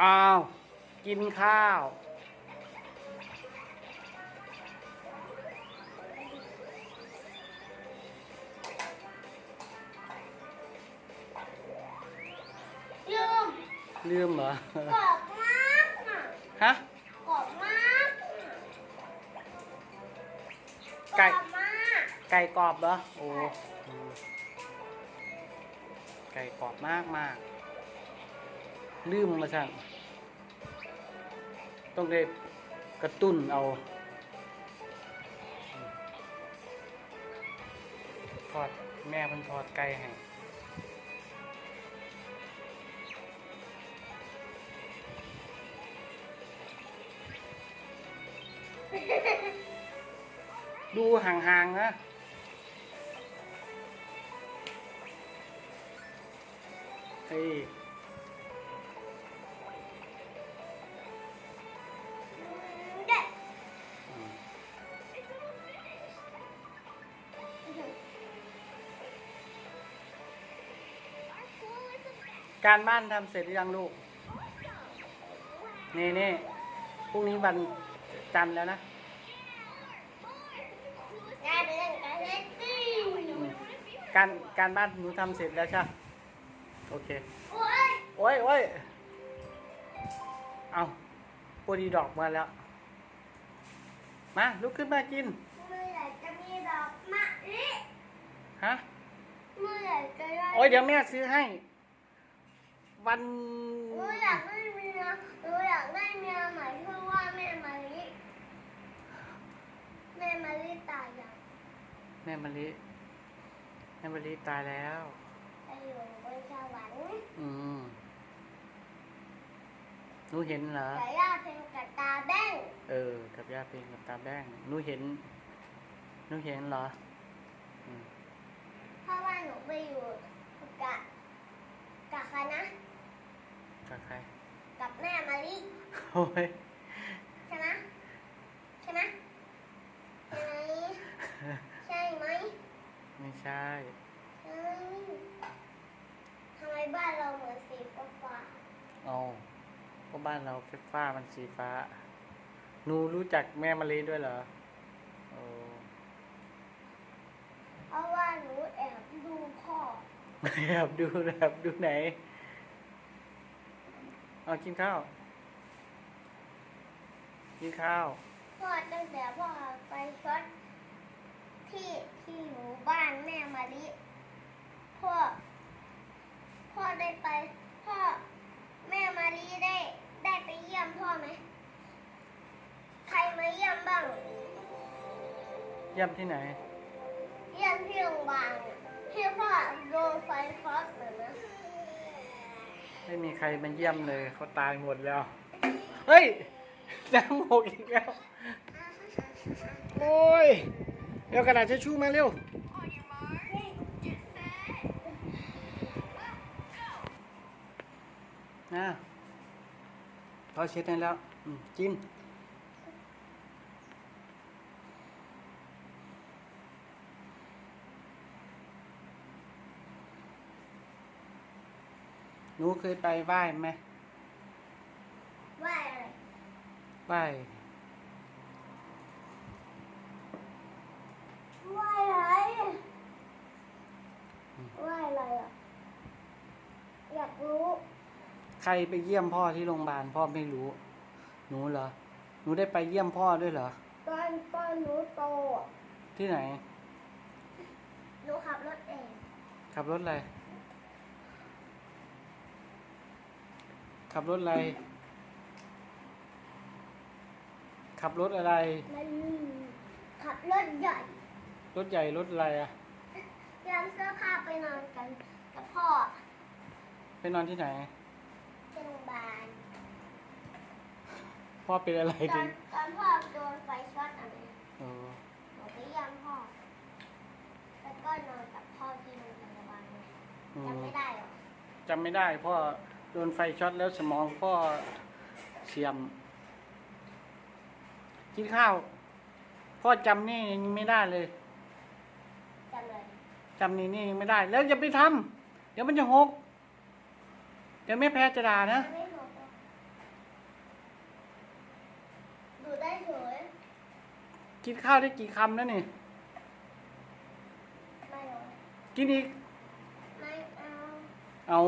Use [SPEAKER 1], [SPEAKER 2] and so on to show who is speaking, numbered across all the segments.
[SPEAKER 1] อ้าว กินข้าว
[SPEAKER 2] ลืม
[SPEAKER 1] ลืมเหรอ
[SPEAKER 2] กรอบมากน่ะ
[SPEAKER 1] ฮะ
[SPEAKER 2] กรอบมากน่ะ
[SPEAKER 1] ไก่
[SPEAKER 2] กรอบมาก
[SPEAKER 1] ไก่กรอบเหรอ โอ้อืมไก่กรอบมากมาก ลืมมาสั่งต้องได้กระตุ้นเอาทอดแม่เพิ่นทอดไก่ให้ดูห่างๆนะเฮ้ การบ้านทำเสร็จหรือยังลูก นี่นี่พรุ่งนี้วันจันทร์แล้วนะ
[SPEAKER 2] งานเรื่องการเล่นตี้
[SPEAKER 1] อืมการการบ้านหนูทำเสร็จแล้วใช่ไหมโอเค
[SPEAKER 2] โอ้ย
[SPEAKER 1] โอ้ยโอ้ยเอาปูดีดอกมาแล้ว มาลุกขึ้นมากิน
[SPEAKER 2] เมื่อไหร่จะมีดอกมะลิ
[SPEAKER 1] ฮะ
[SPEAKER 2] เมื่อไหร่จะได้
[SPEAKER 1] โอ้ยเดี๋ยวแม่ซื้อให้ วัน
[SPEAKER 2] หนูอยากได้เมียหนูอยากได้เมียใหม่เพราะว่าแม่มะลิแม่มะลิตายยัง
[SPEAKER 1] แม่มะลิแม่มะลิตายแล้ว
[SPEAKER 2] ไปอยู่บนสวรรค์
[SPEAKER 1] อืมหนูเห็นเหรอ
[SPEAKER 2] แต่ย่าเพนกับตาแบ้ง
[SPEAKER 1] เออ กับย่าเพลงกับตาแบ้งหนูเห็นหนูเห็นเหรออืม
[SPEAKER 2] เพราะว่าหนูไปอยู่กับกับใครนะ
[SPEAKER 1] กับใคร
[SPEAKER 2] กับแม่มะลิ
[SPEAKER 1] โอ้ย
[SPEAKER 2] ใช่ไหมใช่ไหมใช่ไหมใช่ไหม
[SPEAKER 1] ไม่ใช่
[SPEAKER 2] ใช่ทำไมบ้านเราเหมือนสีฟ้า
[SPEAKER 1] เอาเพราะบ้านเราไฟฟ้ามันสีฟ้าหนูรู้จักแม่มะลิด้วยเหรอโอ้
[SPEAKER 2] ๆเพราะว่าหนูแอบดูพ่อ
[SPEAKER 1] แอบดูแอบดูไหนเอากินข้าว กินข้าว
[SPEAKER 2] พ่อตั้งแต่พ่อไปช็อตที่ที่หมู่บ้านแม่มะลิพ่อ พ่อได้ไป พ่อแม่มะลิได้ได้ไปเยี่ยมพ่อไหมใครมาเยี่ยมบ้าง
[SPEAKER 1] เยี่ยมที่ไหน
[SPEAKER 2] เยี่ยมที่โรงพยาบาลน่ะที่พ่อโดนไฟช็อตเหมือนนะ
[SPEAKER 1] ไม่มีใครมาเยี่ยมเลยเขาตายหมดแล้ว เฮ้ยน้ำหกอีกแล้ว โอ้ย เร็วกระดาษทิชชู่มาเร็ว นะพอเช็ดให้แล้วจิ้ม หนูเคยไปไหว้ไหม
[SPEAKER 2] ว่าอะไร
[SPEAKER 1] ไหว้
[SPEAKER 2] ว่าอะไรว่าอะไรอะ อยากรู้
[SPEAKER 1] ใครไปเยี่ยมพ่อที่โรงพยาบาลพ่อไม่รู้ หนูเหรอ หนูได้ไปเยี่ยมพ่อด้วยเหรอ
[SPEAKER 2] ตอนตอนหนูโตอะ
[SPEAKER 1] ที่ไหน
[SPEAKER 2] หนูขับรถเอง
[SPEAKER 1] ขับรถอะไร ขับรถอะไร ขับรถอะไร
[SPEAKER 2] มันขับรถใหญ่
[SPEAKER 1] รถใหญ่รถอะไรอะ
[SPEAKER 2] เตรียมเสื้อผ้าไปนอนกันกับพ่อ
[SPEAKER 1] ไปนอนที่ไหน
[SPEAKER 2] ที่โรงพยาบาล
[SPEAKER 1] พ่อเป็นอะไร
[SPEAKER 2] ตอ
[SPEAKER 1] ถึ
[SPEAKER 2] น
[SPEAKER 1] ง
[SPEAKER 2] ตอนพ่อโดนไฟช็อตอะไร
[SPEAKER 1] เออ
[SPEAKER 2] หนูไปเยี่ยมพ่อ แล้วก็นอนกับพ่อที่โรงพยาบาล
[SPEAKER 1] อื
[SPEAKER 2] จำ
[SPEAKER 1] ม
[SPEAKER 2] ไม่ได้หรอ
[SPEAKER 1] จำไม่ได้พ่อ โดนไฟช็อตแล้วสมองก็เสียม กินข้าว พ่อจำนี่ยังไม่ได้เลย
[SPEAKER 2] จำเลย
[SPEAKER 1] จำนี่นี่ยังไม่ได้ แล้วอย่าไปทำเดี๋ยวมันจะหก เดี๋ยวไม่แพ้จะด่านะ
[SPEAKER 2] ไม่หอกได้เฉ
[SPEAKER 1] ยกินข้าวได้กี่คำแล้วนี่กินอีก
[SPEAKER 2] ไม่เอา
[SPEAKER 1] เอา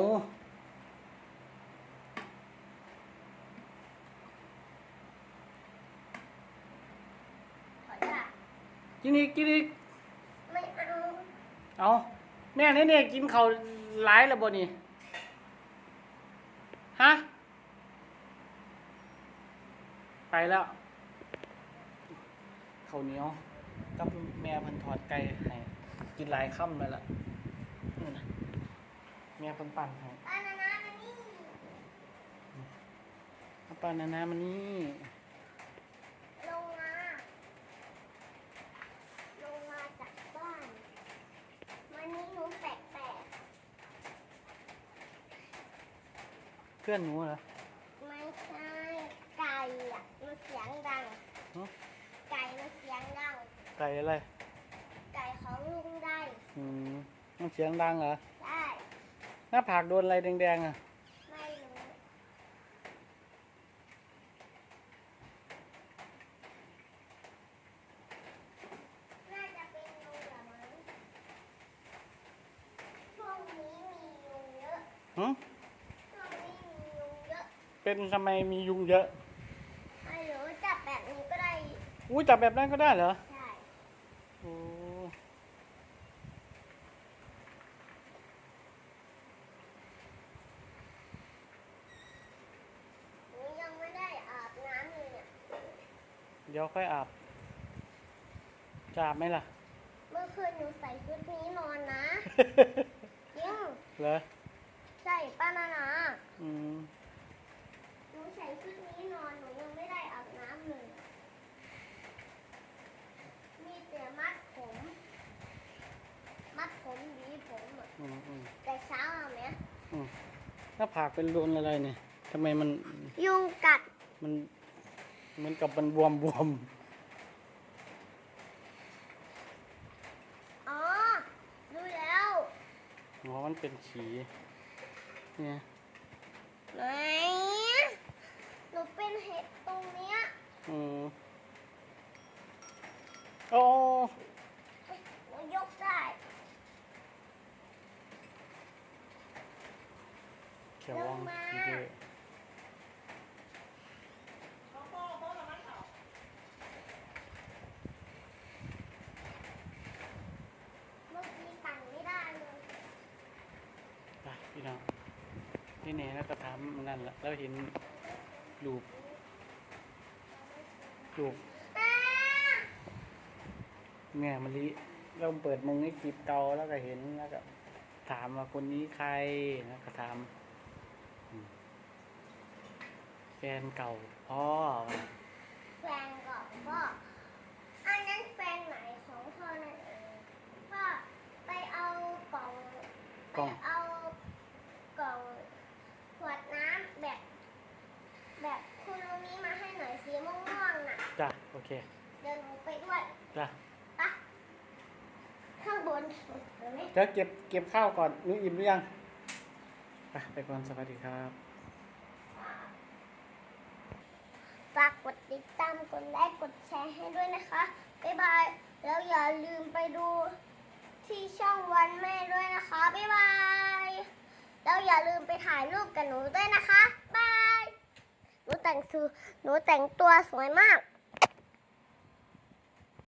[SPEAKER 1] กินอีกกินอีก
[SPEAKER 2] ไม่เอา
[SPEAKER 1] เอาแม่เนี่ยเนี่ยกินข้าวหลายแล้วบ่นี่ฮะไปแล้วข้าวเหนียวกับแม่เพิ่นทอดไก่ให้กินหลายค่ำแล้วล่ะนี่นะแม่เพิ่นปั่นให้
[SPEAKER 2] ปานานามานี่
[SPEAKER 1] เอาปลานานามานี่
[SPEAKER 2] ลงมา ลงมาจากบ้านวันนี้หนูแปลก
[SPEAKER 1] เพื่อนหนูเหรอ
[SPEAKER 2] ๆไม่ใช่ไก่อะมันเสียงดัง
[SPEAKER 1] ฮะ
[SPEAKER 2] ไก่มันเสียงดัง
[SPEAKER 1] ไก่อะไร
[SPEAKER 2] ไก่ของลุงได้
[SPEAKER 1] อืมมันเสียงดังเหรอ
[SPEAKER 2] ได้
[SPEAKER 1] หน้าผากโดนอะไรแดงๆอะ
[SPEAKER 2] ไม่รู้น่าจะเป็นยุงละมั้งช่วงนี้มียุงเยอะ
[SPEAKER 1] หึ
[SPEAKER 2] ช่วงนี้มียุงเยอะ
[SPEAKER 1] เป็นทำไมมียุงเยอะ
[SPEAKER 2] ไม่รู้จับแบบนี้ก็ได้
[SPEAKER 1] อู้จับแบบนั้นก็ได้เหรอ
[SPEAKER 2] ใช่
[SPEAKER 1] โอ้
[SPEAKER 2] หนูยังไม่ได้อาบน้ำเลยเนี่ย
[SPEAKER 1] เดี๋ยวค่อยอาบจะอาบไหมล่ะ
[SPEAKER 2] เมื่อคืนหนูใส่ชุดนี้นอนนะ จริง
[SPEAKER 1] เหรอ
[SPEAKER 2] ใช่ป้านานา
[SPEAKER 1] อืม
[SPEAKER 2] หนูใส่ ชุดนี้นอนหนูยังไม่ได้อาบน้ำเลย มีแต่มัดผม มัดผมหวีผมอะ
[SPEAKER 1] อืมอืม
[SPEAKER 2] แต่เช้าอะแม่
[SPEAKER 1] อืมหน้าผากเป็นรูนอะไรเนี่ยทำไมมัน
[SPEAKER 2] ยุงกัด
[SPEAKER 1] มันเหมือนกับมันบวมบวม
[SPEAKER 2] อ๋อรู้แล้ว
[SPEAKER 1] ๆอ๋อมันเป็นฉีเนี่ย
[SPEAKER 2] ไหนหนู เป็นเห็ดตรงเนี้ย
[SPEAKER 1] อืมโอ้
[SPEAKER 2] เฮ้ยหนูยกได้
[SPEAKER 1] เขียวว่อง
[SPEAKER 2] ลงมา
[SPEAKER 1] ดีเด้อ
[SPEAKER 2] เมื่อกี้ปั่นไม่ได้เลย
[SPEAKER 1] ไปพี่น้องนี่เนี่ยแล้วก็ถามมันนั่นแหละแล้วเห็น รูปรูป
[SPEAKER 2] อ่า
[SPEAKER 1] แม่มะลิเราเปิดมึงให้คลิปเก่าแล้วก็เห็นแล้วก็ถามว่าคนนี้ใครแล้วก็ถามแฟนเก่าพ่อ
[SPEAKER 2] แฟนเก่อนพ่ออันนั้นแฟนไหนของพ่อนั่นเองพ่อไปเอากล่อง
[SPEAKER 1] กล่อง
[SPEAKER 2] ไปเอากล่องขวดน้ำแบบ แบบคุณลุงนี้มาให้หน่อยสีม่วงๆน่ะ
[SPEAKER 1] จ้ะโอเค
[SPEAKER 2] เดินหนูไปด้วย
[SPEAKER 1] จ้ะ
[SPEAKER 2] ปะข้างบนเห็นไหม
[SPEAKER 1] เดี๋ยวเก็บเก็บข้าวก่อนนุ้ยอิ่มหรือยังไปไปก่อนสวัสดีครับ
[SPEAKER 2] ฝากกดติดตาม กดไลค์ กดแชร์ให้ด้วยนะคะ บ๊ายบาย แล้วอย่าลืมไปดูที่ช่องวันแม่ด้วยนะคะ บ๊ายบาย แล้วอย่าลืมไปถ่ายรูปกับหนูด้วยนะคะ บาย หนูแต่งคือหนูแต่งตัวสวยมาก